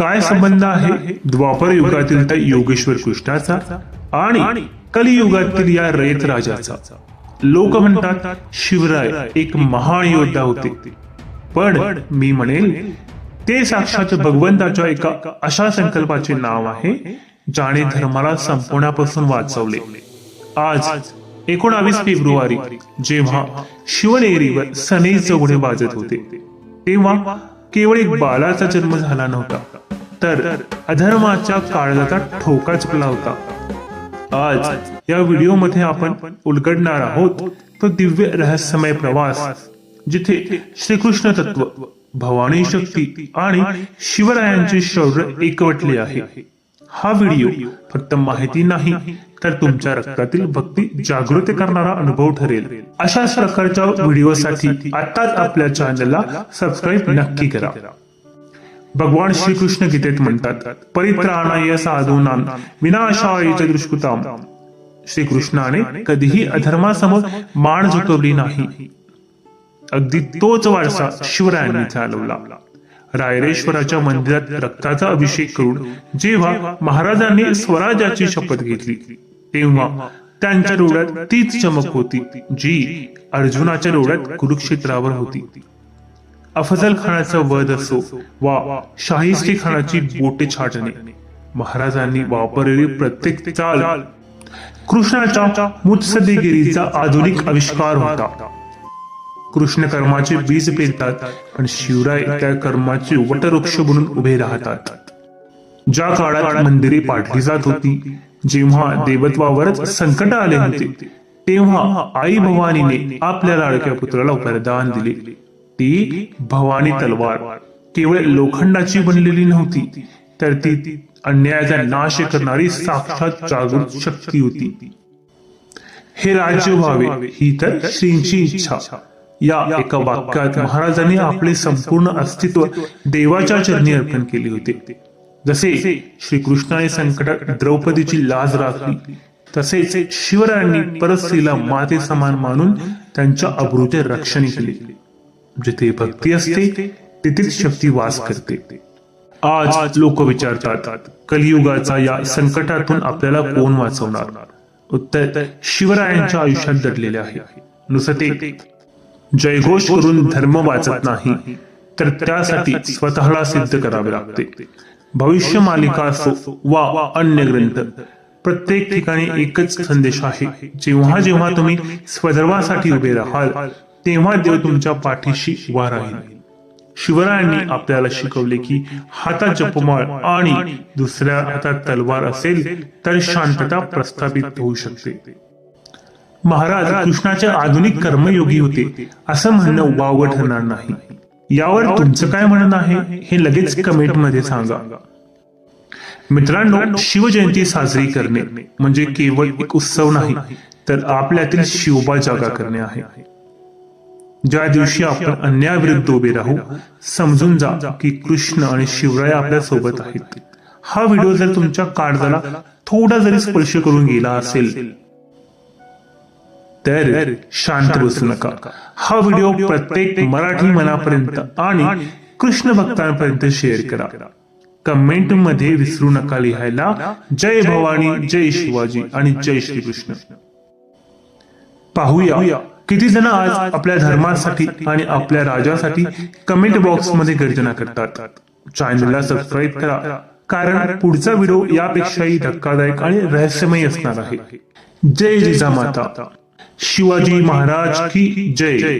काय संबंध आहे द्वापर युगातील त्या योगेश्वर कृष्णाचा आणि कलियुगातील या रयत राजाचा? लोक म्हणतात शिवराय एक महान योद्धा होते. पण मी म्हणेल ते साक्षात भगवंताच्या एका अशा संकल्पाचे नाव आहे ज्याने धर्माला संपवण्यापासून वाचवले. आज एकोणावीस फेब्रुवारी जेव्हा शिवनेरीवर सनई चौघडे वाजत होते. तेव्हा केवळ एक बालाचा जन्म झाला नव्हता. तर अधर्माच्या काळजाचा ठोका चुकला होता. आज या व्हिडिओमध्ये आपण उलगडणार आहोत तो दिव्य रहस्यमय प्रवास जिथे श्रीकृष्ण तत्व भवानी शक्ती आणि शिवरायांचे शौर्य एकवटले आहे. हा व्हिडिओ फक्त माहिती नाही तर तुमच्या रक्तातील भक्ती जागृती करणारा अनुभव ठरेल. अशाच प्रकारच्या व्हिडिओसाठी आताच आपल्या चॅनलला सबस्क्राईब नक्की करा. भगवान श्रीकृष्ण गीतेत म्हणतात परित्राणाय साधूनाम विनाशाय च दुष्कृताम. श्रीकृष्णाने कधीही अधर्मासमोर मान झुकवली नाही. अगदी तोच वारसा शिवरायांनी चालवला. रायरेश्वराच्या मंदिरात रक्ताचा अभिषेक करून जेव्हा महाराजांनी स्वराज्याची शपथ घेतली तेव्हा त्यांच्या डोळ्यात तीच चमक होती जी अर्जुनाच्या डोळ्यात कुरुक्षेत्रावर होती. अफजल खानाचा वध असो वा शाहिस्ते खानाची बोटे छाटणे. महाराजांनी वापरलेली प्रत्येक चाल कृष्णाच्या मुत्सदेगिरीचा आधुनिक आविष्कार होता. कृष्ण कर्माचे बीज पेरतात आणि शिवराय त्या कर्माचे वटवृक्ष बनून उभे राहतात. ज्या काळात मंदिरे पाडली जात होती जेव्हा देवत्वावरच संकट आले होते तेव्हा आई भवानीने आपल्या लाडक्या पुत्राला वरदान दिले. ती भवानी तलवार. केवळ लोखंडाची बनलेली नव्हती तर ती अन्यायाचा नाश करणारी साक्षात जागृत शक्ती होती. हे राज्य व्हावे ही तर श्रींची इच्छा. या एका वाक्यात महाराजांनी आपले संपूर्ण अस्तित्व देवाच्या चरणी अर्पण केले होते. जसे श्रीकृष्णाने संकटात द्रौपदीची लाज राखली तसेच शिवरायांनी परस्त्रीला माते समान मानून त्यांच्या अब्रूचे रक्षण केले. जिथे भक्ती असते तिथेच शक्ती वास करते. आज लोक विचारतात कलियुगाचा या संकटातून आपल्याला कोण वाचवणार? उत्तर शिवरायांच्या आयुष्यात दडलेले आहे. नुसते जयघोष करून धर्म वाचत नाही तर त्यासाठी स्वतःला सिद्ध करावे लागते. भविष्य मालिका असो वा अन्य ग्रंथ प्रत्येक ठिकाणी एकच संदेश आहे. जेव्हा जेव्हा तुम्ही स्वधर्मासाठी उभे राहाल तेव्हा देव तुमच्या पाठीशी उभा राहील. शिवरायांनी आपल्याला शिकवले की हातात जपमाळ आणि दुसऱ्या हातात तलवार असेल तर शांतता प्रस्थापित होऊ शकते. महाराज कृष्णाचे आधुनिक कर्मयोगी होते. असं म्हणणं वावग ठरणार नाही. यावर तुमचं काय म्हणणं आहे? हे लगेच कमेंटमध्ये सांगा. मित्रांनो शिवजयंती साजरी करणे म्हणजे केवळ एक उत्सव नाही तर आपल्यातील शिवबा जागा करणे आहे. ज्या दिवशी आपण अन्यायाविरुद्ध उभे राहू समजून जा की कृष्ण आणि शिवराय आपल्यासोबत आहेत. हा व्हिडिओ जर तुमच्या काळजाला थोडा जरी स्पर्श करून गेला असेल तर शांत बसू नका. हा व्हिडिओ प्रत्येक मराठी मनापर्यंत आणि कृष्ण भक्तांपर्यंत शेअर करा. कमेंटमध्ये विसरू नका लिहायला. जय भवानी जय शिवाजी आणि जय श्री कृष्ण पाहूया किती जण आज आपल्या धर्मासाठी आणि आपल्या राजासाठी कमेंट बॉक्समध्ये गर्जना करतात. चॅनलला सबस्क्राईब करा कारण पुढचा व्हिडिओ यापेक्षाही धक्कादायक आणि रहस्यमय असणार आहे. जय जिजामाता. शिवाजी महाराज की जय.